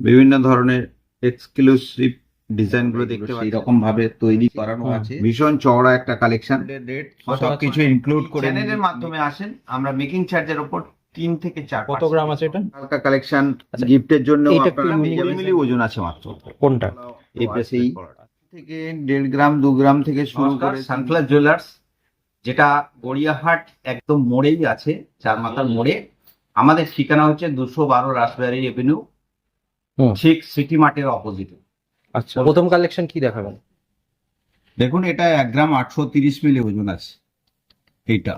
বিভিন্ন ধরনের এক্সক্লুসিভ ডিজাইনগুলো দেখতে সেই রকম ভাবে তৈরি করানো আছে। ভীষণ চওড়া একটা কালেকশন সবকিছু ইনক্লুড করে চ্যানেলের মাধ্যমে আসেন। আমরা মেকিং চার্জের উপর তিন থেকে চার কত গ্রাম আছে এটা? হালকা কালেকশন আচ্ছা, গিফটের জন্য আপনারা মিলি ওজন আছে মাত্র। কোনটা? এই সেই থেকে দেড় গ্রাম দু গ্রাম থেকে শুরু করে সানফ্লাওয়ার জুয়েলার্স যেটা গড়িয়াহাট একদম মোড়েই আছে চার মাথার মোড়ে। আমাদের ঠিকানা হচ্ছে দুশো বারো রাসবিহারি এভিনিউ হুম। ঠিক সিটি মার্টের অপোজিটে আচ্ছা প্রথম কালেকশন কি দেখাবেন? দেখুন এটা এক গ্রাম আটশো তিরিশ মিলি ওজন আছে এইটা।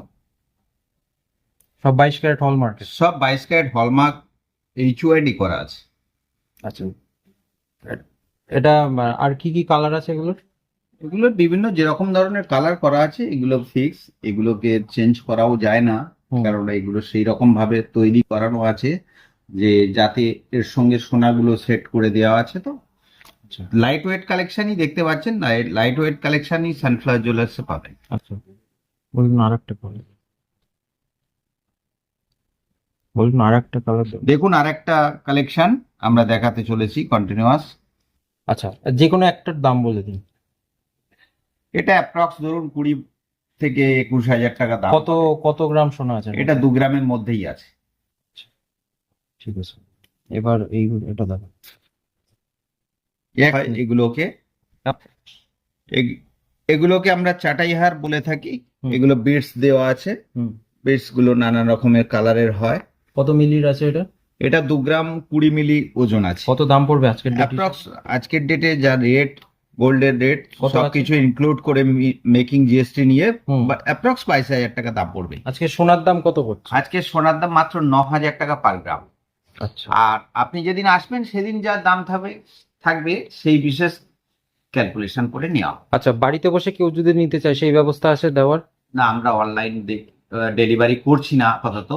সব বাইশ ক্যারেট হলমার্কের সব বাইশ ক্যারেট হলমার্ক এইচওআইডি করা আছে। আচ্ছা। এটা আর কি কি কালার আছে এগুলোর? এগুলো বিভিন্ন যেরকম ধরনের কালার করা আছে এগুলো ফিক্স এগুলোকে চেঞ্জ করাও যায় না। কারণ এগুলো সেই রকম ভাবে তৈরি করানো আছে। যে যাতে এর সঙ্গে সোনাগুলো সেট করে দেওয়া আছে তো। লাইট ওয়েট কালেকশনই দেখতে পাচ্ছেন না লাইট ওয়েট কালেকশনই সানফ্লাওয়ার জুয়েলার্সে পাবেন। আচ্ছা। বলুন আর একটা কালার বলুন আর একটা কালার দেখুন আর একটা কালেকশন আমরা দেখাতে চলেছি কন্টিনিউয়াস আচ্ছা যে কোনো একটার দাম বলে দিন। এটা অ্যাপ্রক্স ধরুন কুড়ি থেকে একুশ হাজার টাকা দাম। কত কত গ্রাম সোনা আছে? এটা দু গ্রামের মধ্যেই আছে। ঠিক আছে। এবার এই এটা দেখো। এগুলোকে এগ- এগুলোকে আমরা চাটাইহার বলে থাকি। এগুলো বিটস দেওয়া আছে। বিটসগুলো নানা রকমের কালারের হয়। কত মিলির আছে এটা? এটা দু গ্রাম কুড়ি মিলি ওজন আছে। কত দাম পড়বে আজকের অ্যাপ্রক্স আজকের ডেটে যা রেট গোল্ডের রেট? সবকিছু ইনক্লুড করে মেকিং জিএসটি নিয়ে। অ্যাপ্রক্স বাইশ হাজার টাকা দাম পড়বে। আজকে সোনার দাম কত পড়ছে? আজকে সোনার দাম মাত্র ন হাজার টাকা পার গ্রাম আর আপনি যেদিন আসবেন সেদিন যা দাম থাকবে থাকবে সেই বিশেষ ক্যালকুলেশন করে নেওয়া আচ্ছা বাড়িতে বসে কেউ যদি নিতে চায় সেই ব্যবস্থা আছে দেওয়ার? না আমরা অনলাইন ডেলিভারি করছি না আপাতত।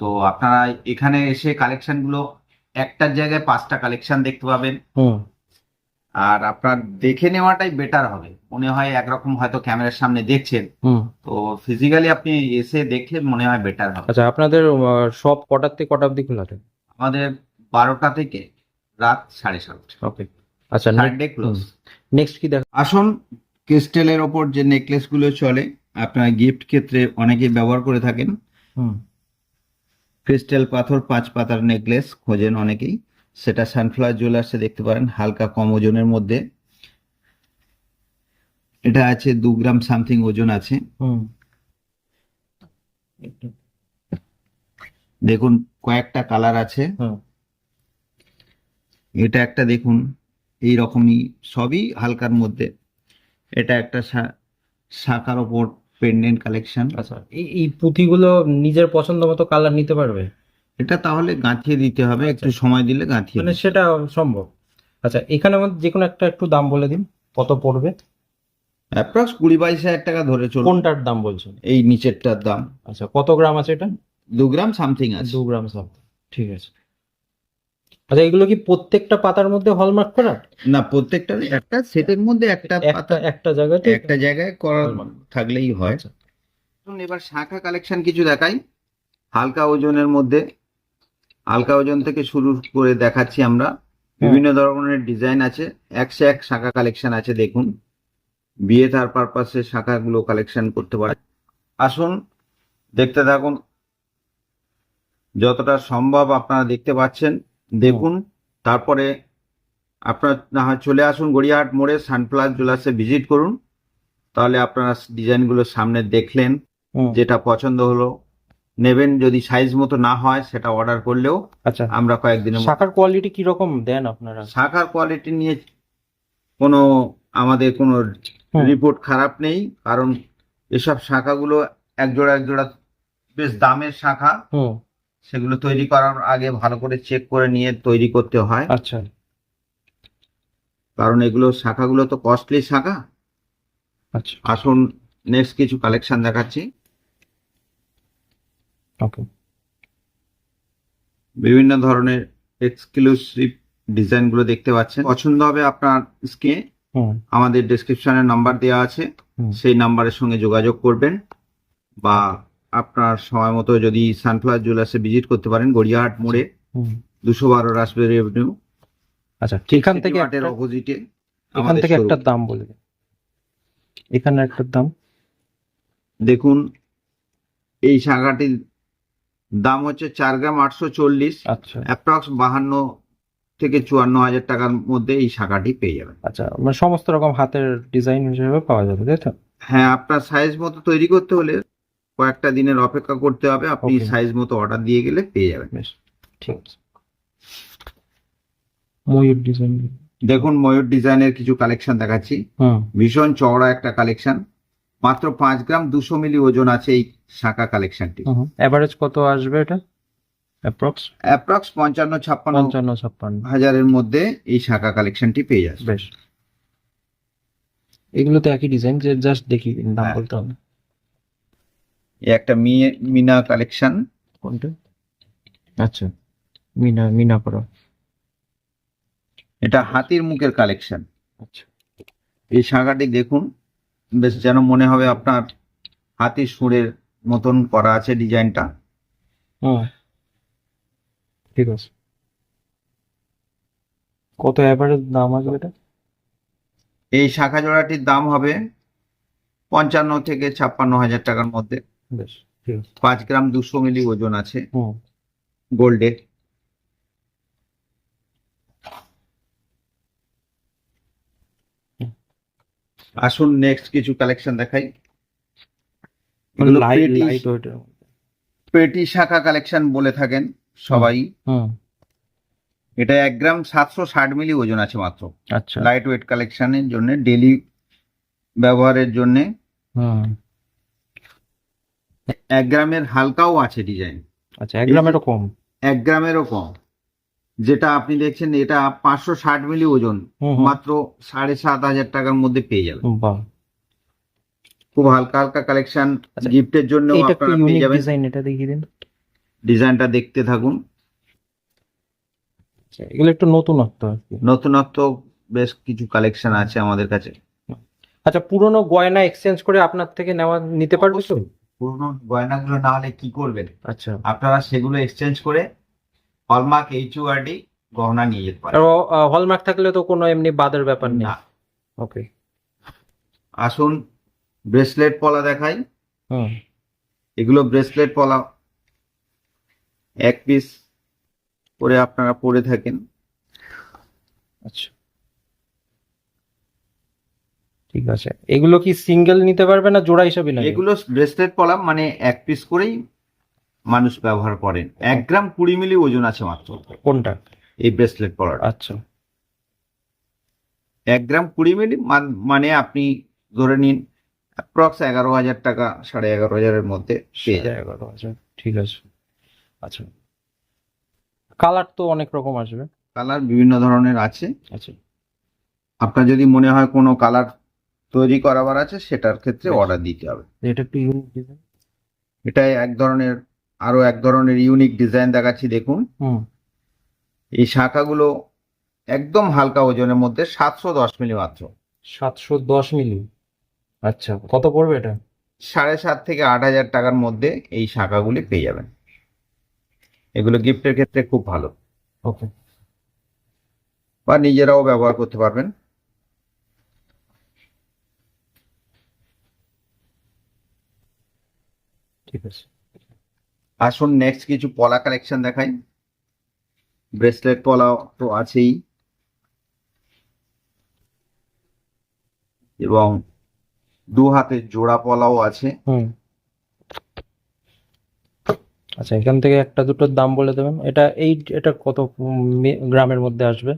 তো আপনারা এখানে এসে কালেকশনগুলো একটার জায়গায় পাঁচটা কালেকশন দেখতে পাবেন। আর আপনার দেখে নেওয়াটাই বেটার হবে। মনে হয় একরকম হয়তো ক্যামেরার সামনে দেখছেন। তো ফিজিক্যালি আপনি এসে দেখলে মনে হয় বেটার হবে। আচ্ছা আপনাদের সব কটার থেকে কটা অবধি খোলা থাকে? আমাদের বারোটা থেকে রাত সাড়ে সাতটা। ওকে আচ্ছা সানডে ক্লোজ নেক্সট কি দেখ আসুন ক্রিস্টেলের ওপর যে নেকলেসগুলো চলে আপনারা গিফট ক্ষেত্রে অনেকেই ব্যবহার করে থাকেন। হুম। ক্রিস্টাল পাথর পাঁচ পাতার নেকলেস খোঁজেন অনেকেই। সেটা সানফ্লাওয়ার জুয়েলার্সে দেখতে পারেন হালকা কম ওজনের মধ্যে। এটা আছে দু গ্রাম সামথিং ওজন আছে। হুম। দেখুন কয়েকটা কালার আছে। এটা একটা দেখুন এই রকমই সবই হালকার মধ্যে। এটা একটা শাখার ওপর পেন্ডেন্ট কালেকশন আচ্ছা এই এই পুঁথিগুলো নিজের পছন্দ মতো কালার নিতে পারবে? এটা তাহলে গাঁথিয়ে দিতে হবে একটু সময় দিলে গাঁথিয়ে মানে সেটা সম্ভব। আচ্ছা এখানে আমাদের যে কোনো একটা একটু দাম বলে দিন কত পড়বে? অ্যাপ্রক্স কুড়ি বাইশ হাজার টাকা ধরে চলুন কোনটার দাম বলছেন? এই নিচেরটার দাম। আচ্ছা কত গ্রাম আছে এটা? দু গ্রাম সামথিং আছে। দু গ্রাম সব ঠিক আছে। আচ্ছা এগুলো কি প্রত্যেকটা পাতার মধ্যে হলমার্ক করা? না প্রত্যেকটা একটা সেটের মধ্যে একটা পাতা একটা জায়গাতে একটা জায়গায় করা থাকলেই হয়। আচ্ছা। এবার শাখা কালেকশন কিছু দেখাই। হালকা ওজনের মধ্যে হালকা ওজন থেকে শুরু করে দেখাচ্ছি আমরা। বিভিন্ন ধরনের ডিজাইন আছে একশো এক শাখা কালেকশন আছে দেখুন। বিয়ে তার পারপাসে শাখাগুলো কালেকশন করতে পারে। আসুন দেখতে থাকুন। যতটা সম্ভব আপনারা দেখতে পাচ্ছেন দেখুন। তারপরে আপনার না হয় চলে আসুন গড়িয়াহাট মোড়ে সানপ্লাস জুয়েলার্সে ভিজিট করুন। তাহলে আপনারা ডিজাইনগুলো সামনে দেখলেন যেটা পছন্দ হলো। নেবেন যদি সাইজ মতো না হয় সেটা অর্ডার করলেও আচ্ছা। আমরা কয়েকদিনের মধ্যে শাখার কোয়ালিটি কি রকম দেন আপনারা? শাখার কোয়ালিটি নিয়ে কোনো আমাদের কোনো রিপোর্ট খারাপ নেই কারণ এসব শাখাগুলো এক জোড়া এক জোড়া বেশ দামের শাখা। সেগুলো তৈরি করার আগে ভালো করে চেক করে নিয়ে তৈরি করতে হয়। আচ্ছা। কারণ এগুলো শাখাগুলো তো কস্টলি শাখা। আচ্ছা। আসুন নেক্সট কিছু কালেকশন দেখাচ্ছি। ওকে বিভিন্ন ধরনের এক্সক্লুসিভ ডিজাইনগুলো দেখতে পাচ্ছেন। পছন্দ হবে আপনার স্কে আমাদের ডেসক্রিপশনে নাম্বার দেওয়া আছে। সেই নাম্বারের সঙ্গে যোগাযোগ করবেন। বা আপনার সময় মতো যদি সানফ্লাওয়ার জুয়েলার্সে ভিজিট করতে পারেন গড়িয়াহাট মোড়ে দুশো বারো রাসবেরি এভিনিউ। আচ্ছা এখান থেকে একটা- অপোজিটে এখান থেকে একটা দাম বলে দিন। এখানে একটা দাম? দেখুন এই শাখাটির দাম হচ্ছে চার গ্রাম আটশো চল্লিশ। আচ্ছা। অ্যাপ্রক্স বাহান্ন থেকে চুয়ান্ন হাজার টাকার মধ্যে এই শাখাটি পেয়ে যাবেন। আচ্ছা মানে সমস্ত রকম হাতের ডিজাইন হিসেবে পাওয়া যাবে তাই তো? হ্যাঁ আপনার সাইজ মতো তৈরি করতে হলে কয়েকটা দিনের অপেক্ষা করতে হবে আপনি সাইজ মতো অর্ডার দিয়ে গেলে পেয়ে যাবেন। বেশ ঠিক আছে। ময়ূর ডিজাইন দেখুন ময়ূর ডিজাইনের কিছু কালেকশন দেখাচ্ছি। ভীষণ চওড়া একটা কালেকশন মাত্র পাঁচ গ্রাম দুশো মিলি ওজন আছে এই শাখা কালেকশনটি এভারেজ কত আসবে এটা? অ্যাপ্রক্স অ্যাপ্রক্স পঞ্চান্ন ছাপ্পান্ন পঞ্চান্ন ছাপ্পান্ন। হাজারের মধ্যে এই শাখা কালেকশনটি পেয়ে যাচ্ছে। বেশ। এগুলো তো একই ডিজাইন যে জাস্ট দেখি দাম হ্যাঁ। বলতে হবে। একটা মিনা কালেকশন কোনটা? আচ্ছা মিনা মিনা করা। এটা হাতির মুখের কালেকশন আচ্ছা। এই শাখাটি দেখুন বেশ যেন মনে হবে আপনার হাতির সুরের মতন করা আছে ডিজাইনটা। হুম ঠিক আছে। কত অ্যাভারেজ দাম আসবে এটা? এই শাখা জোড়াটির দাম হবে পঞ্চান্ন থেকে ছাপ্পান্ন হাজার টাকার মধ্যে। বেশ পাঁচ গ্রাম দুশো মিলি ওজন আছে। গোল্ডের। আসুন নেক্সট কিছু কালেকশন দেখাই। পেটি- পেটি শাখা কালেকশন বলে থাকেন সবাই। হুম এটা এক গ্রাম সাতশো ষাট মিলি ওজন আছে মাত্র। আচ্ছা। লাইট ওয়েট কালেকশনের জন্য ডেলি ব্যবহারের জন্য। এক গ্রামের হালকাও আছে ডিজাইন আচ্ছা এক গ্রাম এটা কম? এক গ্রামেরও কম। যেটা আপনি দেখছেন এটা পাঁচশো ষাট মিলি ওজন। মাত্র সাড়ে সাত হাজার টাকার মধ্যে পেয়ে যাবেন। খুব হালকা হালকা কালেকশন গিফটের জন্য এটা একটু আপনারা পেয়ে যাবেন। ডিজাইন এটা দেখিয়ে দিন। ডিজাইনটা দেখতে থাকুন। আচ্ছা, এগুলো একটু নতুনত্ব নতুনত্ব বেশ কিছু কালেকশন আছে আমাদের কাছে। আচ্ছা পুরনো গয়না এক্সচেঞ্জ করে আপনার থেকে নেওয়া নিতে পারবে তো? পুরনো গয়নাগুলো না হলে কি করবেন? আচ্ছা। আপনারা সেগুলো এক্সচেঞ্জ করে হলমার্ক এইচ ইউআরডি গহনা নিয়ে যেতে পারেন। হলমার্ক থাকলে তো কোনো এমনি বাদের ব্যাপার নেই। না। ওকে আসুন ব্রেসলেট পলা দেখাই। হুম। এগুলো ব্রেসলেট পলা। এক পিস করে আপনারা পরে থাকেন। আচ্ছা। ঠিক আছে। এগুলো কি সিঙ্গেল নিতে পারবে না জোড়া হিসাবে না এগুলো ব্রেসলেট পলা মানে এক পিস করেই মানুষ ব্যবহার করেন। এক গ্রাম কুড়ি মিলি ওজন আছে মাত্র। কোনটা? এই ব্রেসলেট পলাটা আচ্ছা। এক গ্রাম কুড়ি মিলি মান- আপনি ধরে নিন অ্যাপ্রক্স এগারো হাজার টাকা সাড়ে এগারো হাজারের মধ্যে পেয়ে যাবেন। এগারো হাজার ঠিক আছে। আচ্ছা। কালার তো অনেক রকম আসবে। কালার বিভিন্ন ধরনের আছে। আচ্ছা। আপনার যদি মনে হয় কোনো কালার তৈরি করাবার আছে সেটার ক্ষেত্রে অর্ডার দিতে হবে। এটা একটু ইউনিক ডিজাইন এটা এক ধরনের আরও এক ধরনের ইউনিক ডিজাইন দেখাচ্ছি দেখুন। হুম। এই শাখাগুলো একদম হালকা ওজনের মধ্যে সাতশো দশ মিলি মাত্র। সাতশো দশ মিলি? আচ্ছা কত পড়বে এটা? সাড়ে সাত থেকে আট হাজার টাকার মধ্যে এই শাখাগুলি পেয়ে যাবেন। এগুলো গিফটের ক্ষেত্রে খুব ভালো। ওকে বা নিজেরাও ব্যবহার করতে পারবেন। ঠিক আছে। আসুন নেক্সট কিছু পলা কালেকশন দেখাই। ব্রেসলেট পলা তো আছেই। এবং দু হাতে জোড়া পলাও আছে। আচ্ছা এখান থেকে একটা দুটোর দাম বলে দেবেন। এটা এই এটা কত গ্রামের মধ্যে আসবে?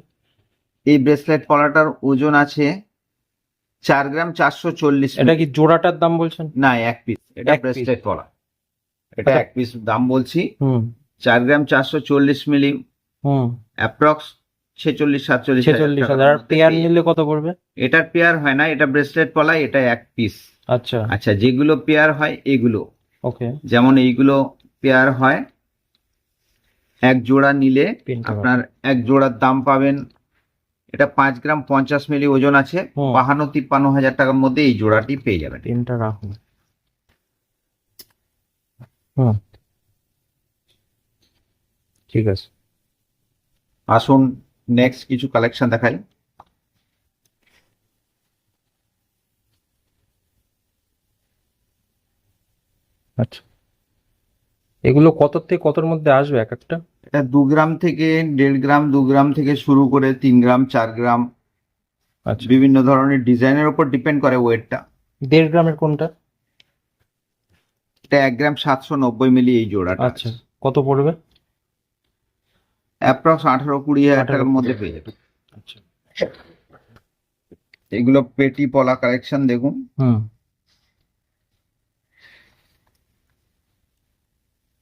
এই ব্রেসলেট পলাটার ওজন আছে চার গ্রাম চারশো চল্লিশ এটা কি জোড়াটার দাম বলছেন? না এক পিস এটা ব্রেসলেট পলা। এটা। এক পিস দাম বলছি। চার গ্রাম চারশো চল্লিশ মিলি। হুম। অ্যাপ্রক্স ছেচল্লিশ সাতচল্লিশ ছেচল্লিশ হাজার। আর পেয়ার নিলে কত পড়বে? এটার পেয়ার হয় না এটা ব্রেসলেট পলা এটা এক পিস আচ্ছা। আচ্ছা যেগুলো পেয়ার হয় এগুলো। ওকে। যেমন এইগুলো পেয়ার হয় এক জোড়া নিলে আপনার এক জোড়ার দাম পাবেন এটা পাঁচ গ্রাম পঞ্চাশ মিলি ওজন আছে। বাহান্ন তিপ্পান্ন হাজার টাকার মধ্যে এই জোড়াটি পেয়ে যাবেন। তিনটা রাখুন। হুম ঠিক আছে। আসুন নেক্সট কিছু কালেকশন দেখাই। আচ্ছা। এগুলো কত থেকে কতর মধ্যে আসবে এক একটা? এটা দু গ্রাম থেকে দেড় গ্রাম দু গ্রাম থেকে শুরু করে তিন গ্রাম চার গ্রাম। আচ্ছা। বিভিন্ন ধরনের ডিজাইনের উপর ডিপেন্ড করে ওয়েটটা দেড় গ্রামের কোনটা? এটা এক গ্রাম সাতশো নব্বই মিলি এই জোড়াটা আচ্ছা কত পড়বে? অ্যাপ্রক্স আঠারো কুড়ি হাজার টাকার মধ্যে পেয়ে যাবে। আচ্ছা। এগুলো পেটি পলা কালেকশন দেখুন। হুম।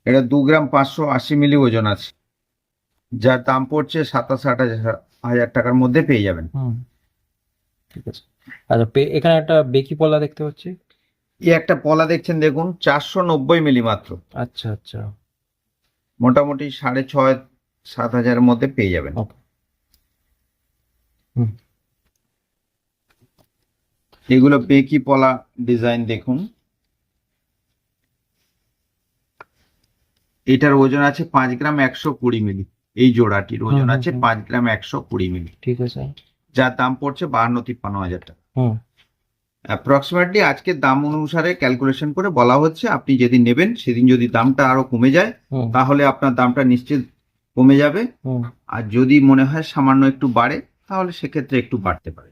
এটা দু গ্রাম পাঁচশো আশি মিলি ওজন আছে। যার দাম পড়ছে সাতাশ আট হাজার টাকার মধ্যে পেয়ে যাবেন। হুম। ঠিক আছে। আচ্ছা এখানে একটা বেকি পলা দেখতে পাচ্ছি। এই একটা পলা দেখছেন দেখুন চারশো নব্বই মিলি মাত্র। আচ্ছা আচ্ছা। মোটামুটি সাড়ে ছয় সাত হাজারের মধ্যে পেয়ে যাবেন। হুম। এগুলো বেকি পলা ডিজাইন দেখুন। এটার ওজন আছে পাঁচ গ্রাম একশো কুড়ি মিলি। এই জোড়াটির ওজন আছে পাঁচ গ্রাম একশো কুড়ি মিলি। ঠিক আছে। যার দাম পড়ছে বাহান্ন তিপ্পান্ন হাজার টাকা। অ্যাপ্রক্সিমেটলি আজকের দাম অনুসারে ক্যালকুলেশন করে বলা হচ্ছে আপনি যেদিন নেবেন সেদিন যদি দামটা আরও কমে যায় তাহলে আপনার দামটা নিশ্চিত কমে যাবে। আর যদি মনে হয় সামান্য একটু বাড়ে তাহলে সেক্ষেত্রে একটু বাড়তে পারে।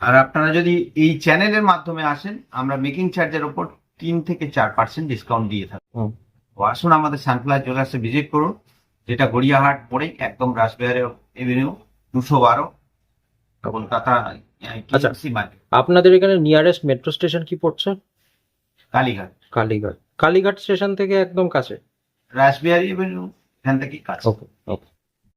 আর আপনারা যদি এই চ্যানেলের মাধ্যমে আসেন আমরা মেকিং চার্জের ওপর তিন থেকে চার পার্সেন্ট ডিসকাউন্ট দিয়ে থাকি। তো আসুন আমাদের সানফ্লাওয়ার জুয়েলার্সে ভিজিট করুন যেটা গড়িয়াহাট পড়েই একদম রাসবিহারে এভিনিউ দুশো বারো। কলকাতা আচ্ছা। আপনাদের এখানে নিয়ারেস্ট মেট্রো স্টেশন কি পড়ছে? কালীঘাট। কালীঘাট। কালীঘাট স্টেশন থেকে একদম কাছে? রাসবিহারি এভিনিউ এখান থেকে কাছে। ওকে ওকে